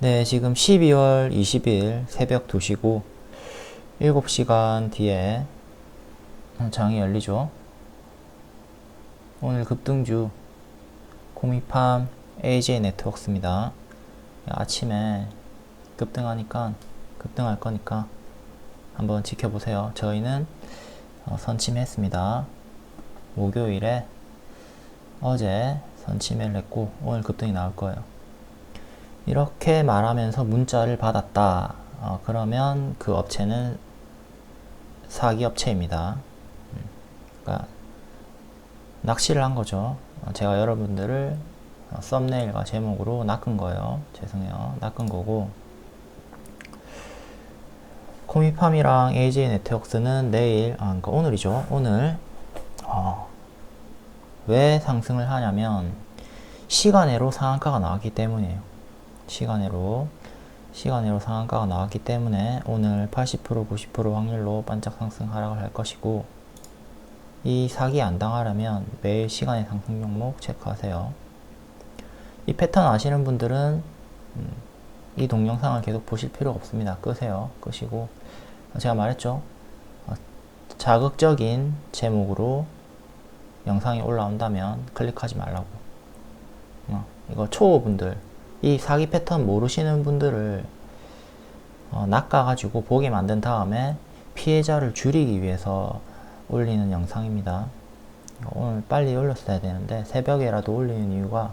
네, 지금 12월 20일 새벽 2시고 7시간 뒤에 장이 열리죠. 오늘 급등주 코미팜 AJ 네트워크입니다. 아침에 급등하니까 급등할 거니까 한번 지켜보세요. 저희는 어, 선침했습니다. 목요일에 어제 선침을 했고 오늘 급등이 나올 거예요. 이렇게 말하면서 문자를 받았다. 어, 그러면 그 업체는 사기 업체입니다. 음, 그러니까 낚시를 한 거죠. 어, 제가 여러분들을 어, 썸네일과 제목으로 낚은 거예요. 죄송해요. 낚은 거고. 코미팜이랑 AJ 네트워크스는 내일, 아, 그러니까 오늘이죠. 오늘, 어, 왜 상승을 하냐면, 시간외로 상한가가 나왔기 때문이에요. 시간외로. 시간외로 상한가가 나왔기 때문에 오늘 80% 90% 확률로 반짝 상승 하락을 할 것이고, 이 사기 안 당하려면 매일 시간의 상승 종목 체크하세요. 이 패턴 아시는 분들은 음, 이 동영상을 계속 보실 필요가 없습니다. 끄세요. 끄시고 제가 말했죠. 어, 자극적인 제목으로 영상이 올라온다면 클릭하지 말라고. 어, 이거 초보분들, 이 사기 패턴 모르시는 분들을 어, 낚아가지고 보게 만든 다음에 피해자를 줄이기 위해서 올리는 영상입니다. 오늘 빨리 올렸어야 되는데 새벽에라도 올리는 이유가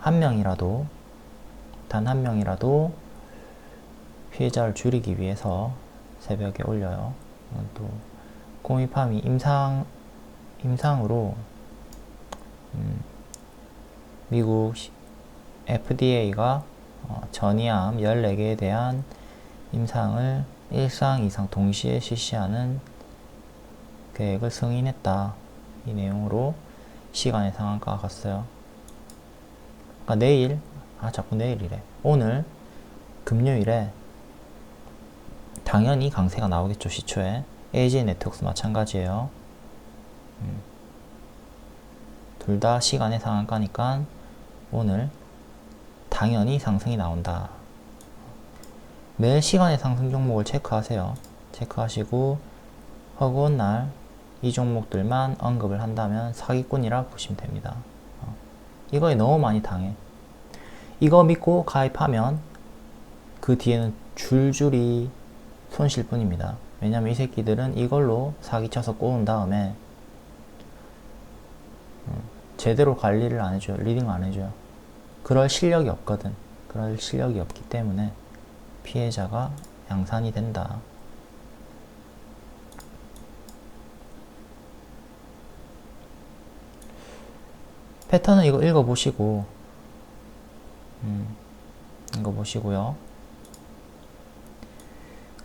한 명이라도 단 한 명이라도 피해자를 줄이기 위해서 새벽에 올려요. 또 공입함이 임상 임상으로 음, 미국 FDA가 어, 전이암 14개에 대한 임상을 일상 이상 동시에 실시하는 계획을 승인했다. 이 내용으로 시간의 상한가가 갔어요. 그러니까 내일, 아 자꾸 내일이래. 오늘 금요일에 당연히 강세가 나오겠죠 시초에. AJ 네트워크스 마찬가지예요. 음. 둘다 시간의 상한가니까 오늘 당연히 상승이 나온다. 매일 시간의 상승 종목을 체크하세요. 체크하시고 허구한 날이 종목들만 언급을 한다면 사기꾼이라 보시면 됩니다. 어. 이거에 너무 많이 당해. 이거 믿고 가입하면 그 뒤에는 줄줄이 손실 뿐입니다. 왜냐면 이 새끼들은 이걸로 사기쳐서 꼬은 다음에 음, 제대로 관리를 안 해줘요. 리딩 안 해줘요. 그럴 실력이 없거든. 그럴 실력이 없기 때문에 피해자가 양산이 된다. 패턴은 이거 읽어보시고 음, 읽어보시고요.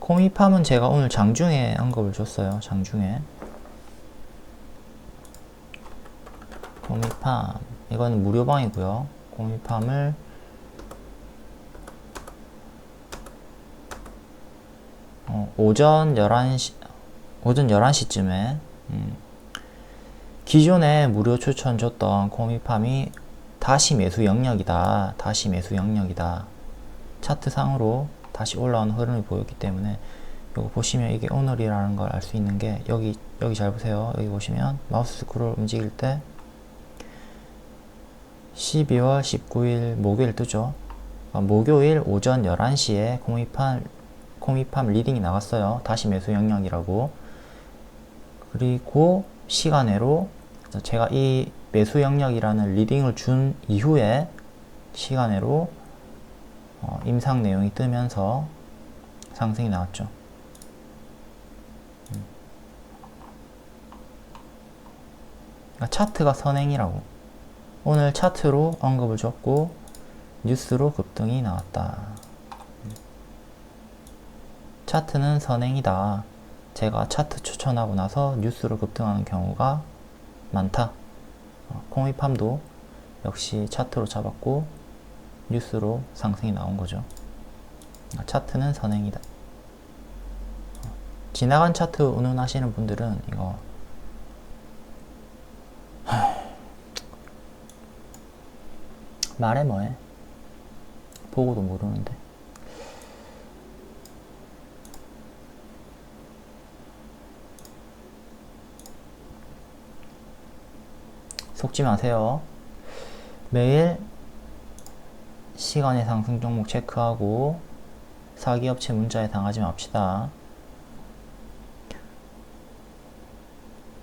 코미팜은 제가 오늘 장중에 언급을 줬어요. 장중에 코미팜 이건 무료방이고요. 코미팜을 어, 오전 11시 오전 11시쯤에 음, 기존에 무료 추천 줬던 코미팜이 다시 매수 영역이다. 다시 매수 영역이다. 차트상으로 다시 올라오는 흐름을 보였기 때문에 이거 보시면 이게 오늘이라는 걸 알 수 있는 게 여기 여기 잘 보세요. 여기 보시면 마우스 스크롤 움직일 때 12월 19일 목요일 뜨죠. 그러니까 목요일 오전 11시에 코미팜 코미팜 리딩이 나갔어요. 다시 매수 영역이라고. 그리고 시간외로 제가 이 매수 영역이라는 리딩을 준 이후에 시간외로 어, 임상 내용이 뜨면서 상승이 나왔죠. 음. 그러니까 차트가 선행이라고. 오늘 차트로 언급을 줬고 뉴스로 급등이 나왔다. 음. 차트는 선행이다. 제가 차트 추천하고 나서 뉴스로 급등하는 경우가 많다. 어, 콩이팜도 역시 차트로 잡았고 뉴스로 상승이 나온 거죠. 아, 차트는 선행이다. 어, 지나간 차트 운운하시는 분들은 이거 말해 뭐해? 보고도 모르는데. 속지 마세요. 매일 시간의 상승 종목 체크하고 사기업체 문자에 당하지 맙시다.